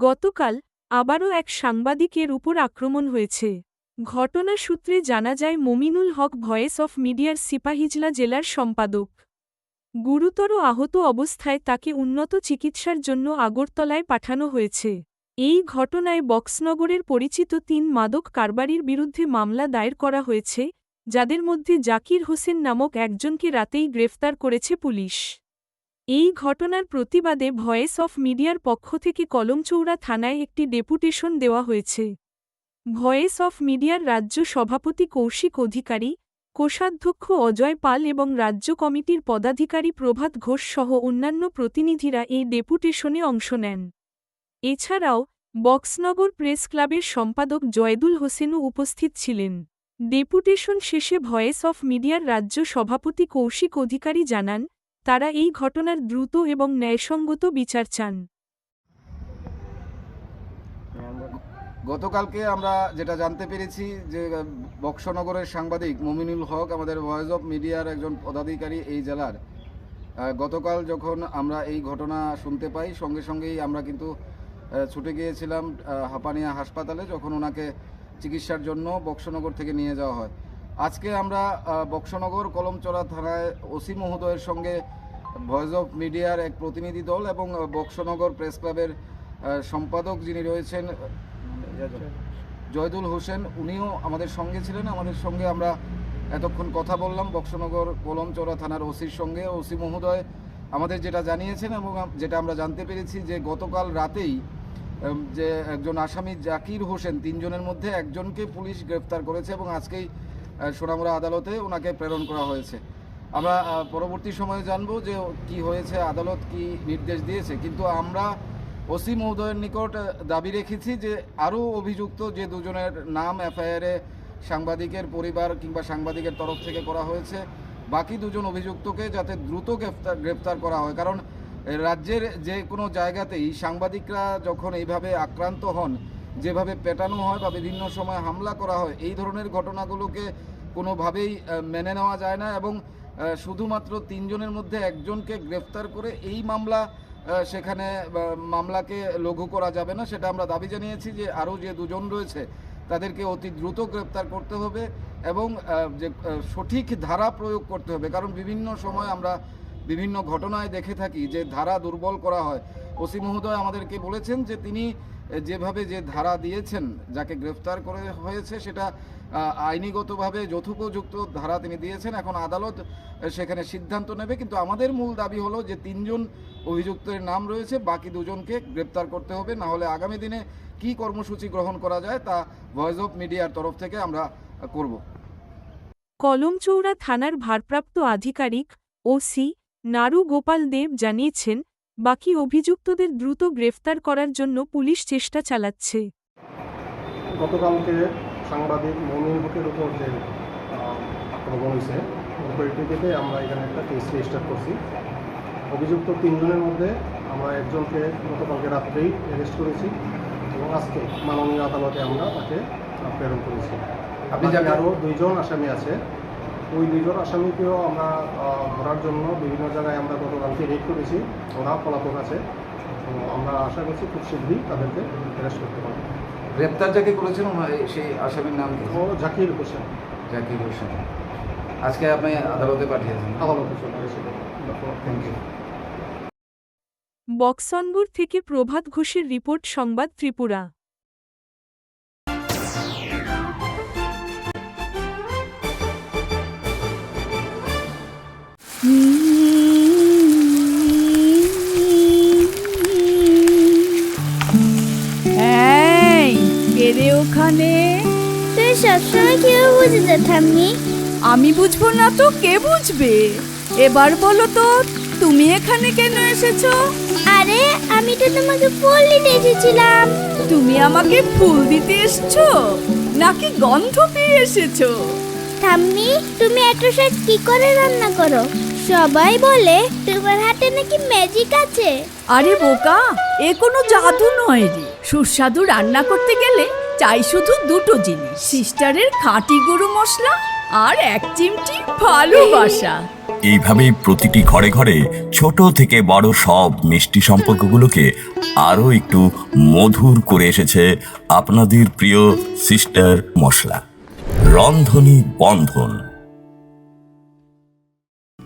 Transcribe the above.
গতকাল আবারও এক সাংবাদিকের উপর আক্রমণ হয়েছে। ঘটনা সূত্রে জানা যায়, মমিনুল হক ভয়েস অফ মিডিয়ার সিপাহিজলা জেলার সম্পাদক। গুরুতর আহত অবস্থায় তাকে উন্নত চিকিৎসার জন্য আগরতলায় পাঠানো হয়েছে। এই ঘটনায় বক্সনগরের পরিচিত তিন মাদক কারবারির বিরুদ্ধে মামলা দায়ের করা হয়েছে, যাদের মধ্যে জাকির হোসেন নামক একজনকে রাতেই গ্রেফতার করেছে পুলিশ। এই ঘটনার প্রতিবাদে ভয়েস অফ মিডিয়ার পক্ষ থেকে কলমচৌড়া থানায় একটি ডেপুটেশন দেওয়া হয়েছে। ভয়েস অফ মিডিয়ার রাজ্য সভাপতি কৌশিক অধিকারী, কোষাধ্যক্ষ অজয় পাল এবং রাজ্য কমিটির পদাধিকারী প্রভাত ঘোষ সহ অন্যান্য প্রতিনিধিরা এই ডেপুটেশনে অংশ নেন। এছাড়াও, বক্সনগর প্রেস ক্লাবের সম্পাদক জয়দুল হোসেনও উপস্থিত ছিলেন। ডেপুটেশন শেষে ভয়েস অফ মিডিয়ার রাজ্য সভাপতি কৌশিক অধিকারী জানান তারা এই ঘটনার দ্রুত এবং ন্যায়সঙ্গত বিচার চান। গতকালকে আমরা যেটা জানতে পেরেছি যে বক্সনগরের সাংবাদিক মমিনুল হক, আমাদের ভয়েস অফ মিডিয়ার একজন পদাধিকারী এই জেলার। গতকাল যখন আমরা এই ঘটনা শুনতে পাই, সঙ্গে সঙ্গেই আমরা কিন্তু ছুটে গিয়েছিলাম হাপানিয়া হাসপাতালে, যখন ওনাকে চিকিৎসার জন্য বক্সনগর থেকে নিয়ে যাওয়া হয়। আজকে আমরা বক্সনগর কলমচড়া থানায় ওসি মহোদয়ের সঙ্গে ভয়েস অফ মিডিয়ার এক প্রতিনিধি দল এবং বক্সনগর প্রেস ক্লাবের সম্পাদক যিনি রয়েছেন, জয়দুল হোসেন, উনিও আমাদের সঙ্গে ছিলেন। আমাদের সঙ্গে আমরা এতক্ষণ কথা বললাম বক্সনগর কলমচড়া থানার ওসির সঙ্গে। ওসি মহোদয় আমাদের যেটা জানিয়েছেন এবং যেটা আমরা জানতে পেরেছি যে গতকাল রাতেই যে একজন আসামি জাকির হোসেন, তিনজনের মধ্যে একজনকে পুলিশ গ্রেফতার করেছে এবং আজকেই সোনামুড়া আদালতে ওনাকে প্রেরণ করা হয়েছে। আমরা পরবর্তী সময়ে জানব যে কি হয়েছে, আদালত কি নির্দেশ দিয়েছে। কিন্তু আমরা ওসি মহোদয়ের নিকট দাবি রেখেছি যে আরও অভিযুক্ত যে দুজনের নাম এফআইআরে সাংবাদিকের পরিবার কিংবা সাংবাদিকের তরফ থেকে করা হয়েছে, বাকি দুজন অভিযুক্তকে যাতে দ্রুত গ্রেফতার গ্রেপ্তার করা হয়। কারণ রাজ্যের যে কোনো জায়গাতেই সাংবাদিকরা যখন এইভাবে আক্রান্ত হন যেভাবে পেটানো হয় বা বিভিন্ন সময় হামলা করা হয়, এই ধরনের ঘটনাগুলোকে কোনোভাবেই মেনে নেওয়া যায় না এবং শুধুমাত্র তিনজনের মধ্যে একজনকে গ্রেফতার করে এই মামলা সেখানে মামলাকে লঘু করা যাবে না। সেটা আমরা দাবি জানিয়েছি যে আরও যে দুজন রয়েছে, তাদেরকে অতি দ্রুত গ্রেপ্তার করতে হবে এবং যে সঠিক ধারা প্রয়োগ করতে হবে। কারণ বিভিন্ন সময় আমরা বিভিন্ন ঘটনায় দেখে থাকি যে ধারা দুর্বল করা হয়। ওসি মহোদয় আমাদেরকে বলেছেন যে তিনি যেভাবে যে ধারা দিয়েছেন, যাকে গ্রেফতার করে হয়েছে, সেটা আইনিগতভাবে যথোপযুক্ত ধারা তিনি দিয়েছেন। এখন আদালত সেখানে সিদ্ধান্ত নেবে। কিন্তু আমাদের মূল দাবি হলো যে তিনজন অভিযুক্তের নাম রয়েছে, বাকি দুজনকে গ্রেপ্তার করতে হবে। না হলে আগামী দিনে কি কর্মসূচি গ্রহণ করা যায়, তা ভয়েস অফ মিডিয়ার তরফ থেকে আমরা করব। কলমচৌড়া থানার ভারপ্রাপ্ত আধিকারিক ওসি নারু গোপাল দেব জানিয়েছেন বাকি অভিযুক্তদের দ্রুত গ্রেফতার করার জন্য পুলিশ চেষ্টা চালাচ্ছে। গতকালকে সাংবাদিক মমিন হকের উপর যে আক্রমণ হয়েছে পরিপ্রেক্ষিতে আমরা এখানে একটা কেস রেজিস্টার করছি। অভিযুক্ত তিনজনের মধ্যে আমরা একজনকে গতকালকে রাত্রেই অ্যারেস্ট করেছি এবং আজকে মাননীয় আদালতে আমরা তাকে প্রেরণ করেছি। আপনি আরও দুইজন আসামি আছে। ওই দুইজন আসামিকেও আমরা ধরার জন্য বিভিন্ন জায়গায় আমরা গতকালকে রেড করেছি। ওরা পলাতক আছে। তো আমরা আশা করছি খুব শীঘ্রই তাদেরকে অ্যারেস্ট করতে পারব। গ্রেপ্তার যাকে করেছেন সেই আসামির নাম কি? ও জাকির হোসেন। জাকির হোসেন। আজকে আপনি আদালতে পাঠিয়েছেন? আদালতে চলে গেছিল থ্যাংক ইউ বক্সনগর থেকে প্রভাত ঘোষের রিপোর্ট সংবাদ ত্রিপুরা। সবসময় কেউ বুঝতে ঠাম্মি। আমি বুঝব না তো কে বুঝবে? এবার বলো তো তুমি এখানে কেন এসেছ? আরে আমি তো তোমাকে ফুল দিতে এসেছিলাম। তুমি আমাকে ফুল দিতে এসছো? নাকি গন্ধ পেয়ে এসেছ? ঠাম্মি তুমি এত শাক কি করে রান্না করো? সবাই বলে তোমার হাতে নাকি ম্যাজিক আছে। আরে বোকা এ কোনো জাদু নয় রে। সুস্বাদু রান্না করতে গেলে চাই শুধু দুটো জিনিস। সিস্টারের খাঁটি গরু মশলা আর এক চিমটি ভালোবাসা এইভাবেই প্রতিটি ঘরে ঘরে ছোট থেকে বড় সব মিষ্টি সম্পর্কগুলোকে আরও একটু মধুর করে এসেছে আপনাদের প্রিয় সিস্টার মশলা। রন্ধনী বন্ধন।